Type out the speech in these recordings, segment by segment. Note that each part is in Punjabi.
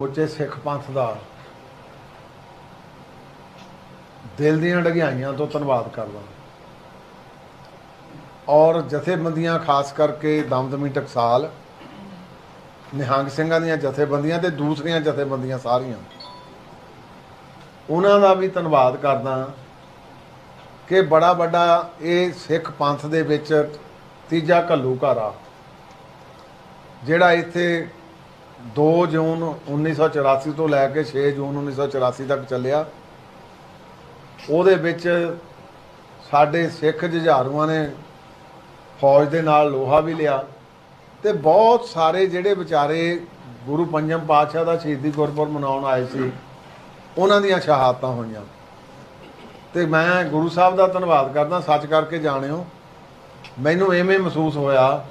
ਉੱਚੇ ਸਿੱਖ ਪੰਥ ਦਾ। ਦਿਲ ਦੀਆਂ ਡਗਿਆਈਆਂ ਤੋਂ ਧੰਨਵਾਦ ਕਰਦਾ ਔਰ ਜਥੇਬੰਦੀਆਂ, ਖਾਸ ਕਰਕੇ ਦਮਦਮੀ ਟਕਸਾਲ, ਨਿਹੰਗ ਸਿੰਘਾਂ ਦੀਆਂ ਜਥੇਬੰਦੀਆਂ ਤੇ ਦੂਸਰੀਆਂ ਜਥੇਬੰਦੀਆਂ ਸਾਰੀਆਂ। ਉਹਨਾਂ ਦਾ ਵੀ ਧੰਨਵਾਦ ਕਰਦਾ ਕਿ ਬੜਾ ਵੱਡਾ ਇਹ ਸਿੱਖ ਪੰਥ ਦੇ ਵਿੱਚ ਤੀਜਾ ਘੱਲੂ ਘਰ ਆ ਜਿਹੜਾ ਇੱਥੇ 2 ਜੂਨ 1984 ਤੋਂ ਲੈ ਕੇ 6 ਜੂਨ 1984 ਤੱਕ ਚੱਲਿਆ। ਉਹਦੇ ਵਿੱਚ ਸਾਡੇ ਸਿੱਖ ਜੁਝਾਰੂਆਂ ਨੇ ਫੌਜ ਦੇ ਨਾਲ ਲੋਹਾ ਵੀ ਲਿਆ ਤੇ ਬਹੁਤ ਸਾਰੇ ਜਿਹੜੇ ਵਿਚਾਰੇ ਗੁਰੂ ਪੰਜਮ ਪਾਤਸ਼ਾਹ ਦਾ ਸ਼ਹੀਦੀ ਗੁਰਪੁਰਬ ਮਨਾਉਣ ਆਏ ਸੀ, ਉਹਨਾਂ ਦੀਆਂ ਸ਼ਹਾਦਤਾਂ ਹੋਈਆਂ। ਤੇ ਮੈਂ ਗੁਰੂ ਸਾਹਿਬ ਦਾ ਧੰਨਵਾਦ ਕਰਦਾ, ਸੱਚ ਕਰਕੇ ਜਾਣਿਓ, ਮੈਨੂੰ ਐਵੇਂ ਮਹਿਸੂਸ ਹੋਇਆ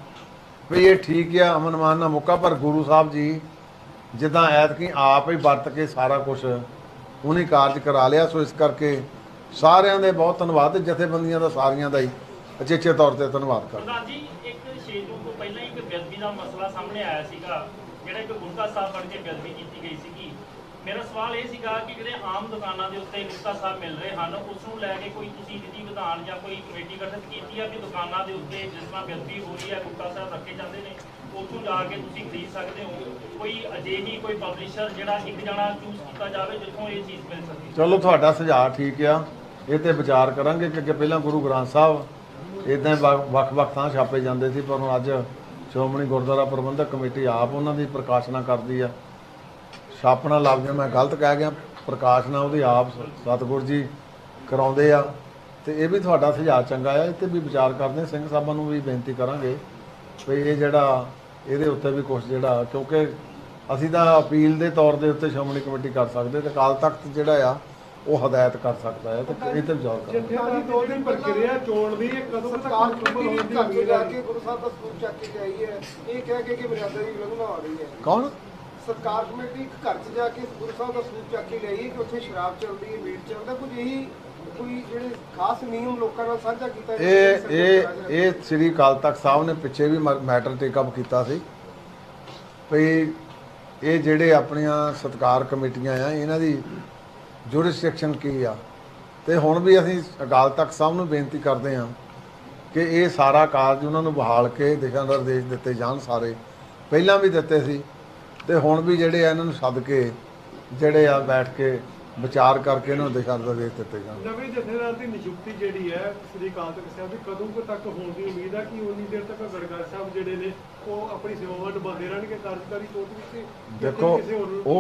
ਵੀ ਇਹ ਠੀਕ ਆ, ਅਮਨ ਮਾਨ ਦਾ ਮੌਕਾ, ਪਰ ਗੁਰੂ ਸਾਹਿਬ ਜੀ ਜਿੱਦਾਂ ਐਤਕੀ ਆਪ ਹੀ ਵਰਤ ਕੇ ਸਾਰਾ ਕੁਝ ਉਹਨੇ ਕਾਰਜ ਕਰਾ ਲਿਆ, ਸੋ ਇਸ ਕਰਕੇ ਸਾਰਿਆਂ ਦੇ ਬਹੁਤ ਧੰਨਵਾਦ ਜਥੇਬੰਦੀਆਂ ਦਾ ਸਾਰੀਆਂ ਦਾ ਹੀ ਅਚੇਚੇ ਤੌਰ ਤੇ ਧੰਨਵਾਦ ਕਰਦਾ। ਪ੍ਰਧਾਨ ਜੀ, ਇੱਕ 6 ਜੂਨ ਤੋਂ ਪਹਿਲਾਂ ਇੱਕ ਬੇਅਦਬੀ ਦਾ ਮਸਲਾ ਸਾਹਮਣੇ ਆਇਆ ਸੀਗਾ, ਜਿਹੜਾ ਇੱਕ ਗੁਰਕਾ ਸਾਹਿਬ ਬਣ ਕੇ ਬੇਅਦਬੀ ਕੀਤੀ ਗਈ ਸੀਗੀ। ਮੇਰਾ ਸਵਾਲ ਇਹ ਸੀਗਾ ਕਿ ਜਿਹੜੇ ਆਮ ਦੁਕਾਨਾਂ ਦੇ ਉੱਤੇ ਗੁਰਕਾ ਸਾਹਿਬ ਮਿਲ ਰਹੇ ਹਨ, ਉਸ ਨੂੰ ਲੈ ਕੇ ਕੋਈ ਤੁਸੀਂ ਵਿਧੀ ਵਿਧਾਨ ਜਾਂ ਕੋਈ ਕਮੇਟੀ ਗਠਿਤ ਕੀਤੀ ਆ ਕਿ ਦੁਕਾਨਾਂ ਦੇ ਉੱਤੇ ਜਿਸ ਤਰ੍ਹਾਂ ਬੇਅਦਬੀ ਹੋ ਰਹੀ ਹੈ ਗੁਰਕਾ ਸਾਹਿਬ ਰੱਖੇ ਜਾਂਦੇ ਨੇ, ਉੱਥੋਂ ਜਾ ਕੇ ਤੁਸੀਂ ਖਰੀਦ ਸਕਦੇ ਹੋ? ਕੋਈ ਅਜਿਹੀ ਕੋਈ ਪਬਲਿਸ਼ਰ ਜਿਹੜਾ ਇੱਕ ਜਣਾ ਚੂਜ਼ ਕੀਤਾ ਜਾਵੇ ਜਿੱਥੋਂ ਇਹ ਚੀਜ਼ ਮਿਲ ਸਕੇ? ਚਲੋ, ਤੁਹਾਡਾ ਸੁਝਾਅ ਠੀਕ ਆ। ਇਹ ਤੇ ਵਿਚਾਰ ਕਰਾਂਗੇ ਕਿ ਅੱਗੇ ਪਹਿਲਾਂ ਗੁਰੂ ਗ੍ਰੰਥ ਸਾਹਿਬ ਇਦਾਂ ਵੱਖ-ਵੱਖ ਥਾਂ ਛਾਪੇ ਜਾਂਦੇ ਸੀ, ਪਰ ਹੁਣ ਅੱਜ ਸ਼੍ਰੋਮਣੀ ਗੁਰਦੁਆਰਾ ਪ੍ਰਬੰਧਕ ਕਮੇਟੀ ਆਪ ਉਹਨਾਂ ਦੀ ਪ੍ਰਕਾਸ਼ਨਾ ਕਰਦੀ ਆ। ਛਾਪਣਾ ਲਫ਼ਜ਼ ਮੈਂ ਗਲਤ ਕਹਿ ਗਿਆ ਪ੍ਰਕਾਸ਼ਨਾ ਉਹਦੀ ਆਪ ਸਤਿਗੁਰ ਜੀ ਕਰਾਉਂਦੇ ਆ ਤੇ ਇਹ ਵੀ ਤੁਹਾਡਾ ਸੁਝਾਅ ਚੰਗਾ ਆ ਇਹ ਤੇ ਵੀ ਵਿਚਾਰ ਕਰਦੇ। ਸਿੰਘ ਸਾਹਿਬਾਂ ਨੂੰ ਵੀ ਬੇਨਤੀ ਕਰਾਂਗੇ ਵੀ ਇਹ ਜਿਹੜਾ ਇਹਦੇ ਉੱਤੇ ਵੀ ਕੁਝ ਜਿਹੜਾ ਕਿਉਂਕਿ ਅਸੀਂ ਤਾਂ ਅਪੀਲ ਦੇ ਤੌਰ ਦੇ ਉੱਤੇ ਸ਼੍ਰੋਮਣੀ ਕਮੇਟੀ ਕਰ ਸਕਦੇ ਤੇ ਅਕਾਲ ਤਖਤ ਜਿਹੜਾ ਆ ਉਹ ਹਦਾਇਤ ਕਰ ਸਕਦਾ ਹੈ ਤੇ ਇਹ ਤੇ ਵਿਚਾਰ ਕਰਾਂਗੇ। ਜਥੇਦਾਰੀ ਦੋ ਦਿਨ ਪ੍ਰਕਿਰਿਆ ਚੋਣ ਦੀ ਇਹ ਕਦੋਂ ਤੱਕ ਸਰਕਾਰ ਮੁਕੰਮਲ ਕਮੇਟੀ ਹੋਣ ਦੀ ਘਰ ਚ ਉਮੀਦ ਜਾ ਹੈ। ਕੇ ਗੁਰੂ ਸਾਹਿਬ ਦਾ ਸਰੂਪ ਚੱਕ ਕੇ ਆਈ ਹੈ। ਇਹ ਕਹਿ ਕੇ ਕਿ ਮਰਿਆਦਾ ਦੀ ਉਲੰਘਣਾ ਹੋ ਰਹੀ ਹੈ। ਕੌਣ? ਸਰਕਾਰ ਕਮੇਟੀ ਇੱਕ ਘਰ 'ਚ ਜਾ ਕੇ ਗੁਰੂ ਸਾਹਿਬ ਦਾ ਸਰੂਪ ਚੱਕ ਕੇ ਹੈ ਕਿ ਉੱਥੇ ਸ਼ਰਾਬ ਚੱਲਦੀ ਹੈ ਮੀਟ ਚੱਲਦਾ ਕੁਝ ਇਹੀ ਕੋਈ ਜਿਹੜੇ ਖਾਸ ਨਿਯਮ ਲੋਕਾਂ ਨਾਲ ਸਾਂਝਾ ਕੀਤਾ ਇਹ ਇਹ ਇਹ ਸ੍ਰੀ ਅਕਾਲ ਤਖਤ ਸਾਹਿਬ ਨੇ ਪਿੱਛੇ ਵੀ ਮੈਟਰ ਟੇਕ ਅਪ ਕੀਤਾ ਸੀ। ਵੀ ਇਹ ਜਿਹੜੇ ਆਪਣੀਆਂ ਸਤਕਾਰ ਕਮੇਟੀਆਂ ਆ ਇਹਨਾਂ ਦੀ ਜੁਰਿਸਡਿਕਸ਼ਨ ਕੀ ਆ? ਤੇ ਹੁਣ ਵੀ ਅਸੀਂ ਅਕਾਲ ਤਖਤ ਸਾਹਿਬ ਨੂੰ ਬੇਨਤੀ ਕਰਦੇ ਹਾਂ ਕਿ ਇਹ ਸਾਰਾ ਕਾਰਜ ਉਹਨਾਂ ਨੂੰ ਬਹਾਲ ਕੇ ਦਿਸ਼ਾ ਨਿਰਦੇਸ਼ ਦਿੱਤੇ ਜਾਣ ਸਾਰੇ। ਪਹਿਲਾਂ ਵੀ ਦਿੱਤੇ ਸੀ। ਤੇ ਹੁਣ ਵੀ ਜਿਹੜੇ ਆ ਇਹਨਾਂ ਨੂੰ ਸੱਦ ਕੇ ਜਿਹੜੇ ਆ ਬੈਠ ਕੇ ਵਿਚਾਰ ਕਰਕੇ ਇਹਨਾਂ ਨੂੰ ਦਿਸ਼ਾ ਨਿਰਦੇਸ਼ ਦਿੱਤੇ ਜਾਣ। ਨਵੇਂ ਜਥੇਦਾਰ ਦੀ ਨਿਯੁਕਤੀ ਜਿਹੜੀ ਹੈ ਸ੍ਰੀ ਅਕਾਲ ਤਖਤ ਸਾਹਿਬ ਦੀ ਕਦੋਂ ਕੁ ਤੱਕ ਹੋਣ ਦੀ ਉਮੀਦ ਹੈ ਕਿ ਉਨੀ ਦੇਰ ਤੱਕ ਗੜਗੜ ਸਾਹਿਬ ਜਿਹੜੇ ਨੇ ਉਹ ਆਪਣੀ ਸੇਵਾਵਾਂ ਨਿਭਾਉਂਦੇ ਰਹਿਣਗੇ? ਕਾਰਜਕਾਰੀ ਤੌਰ ਤੇ ਕਿਸੇ ਦੇਖੋ ਉਹ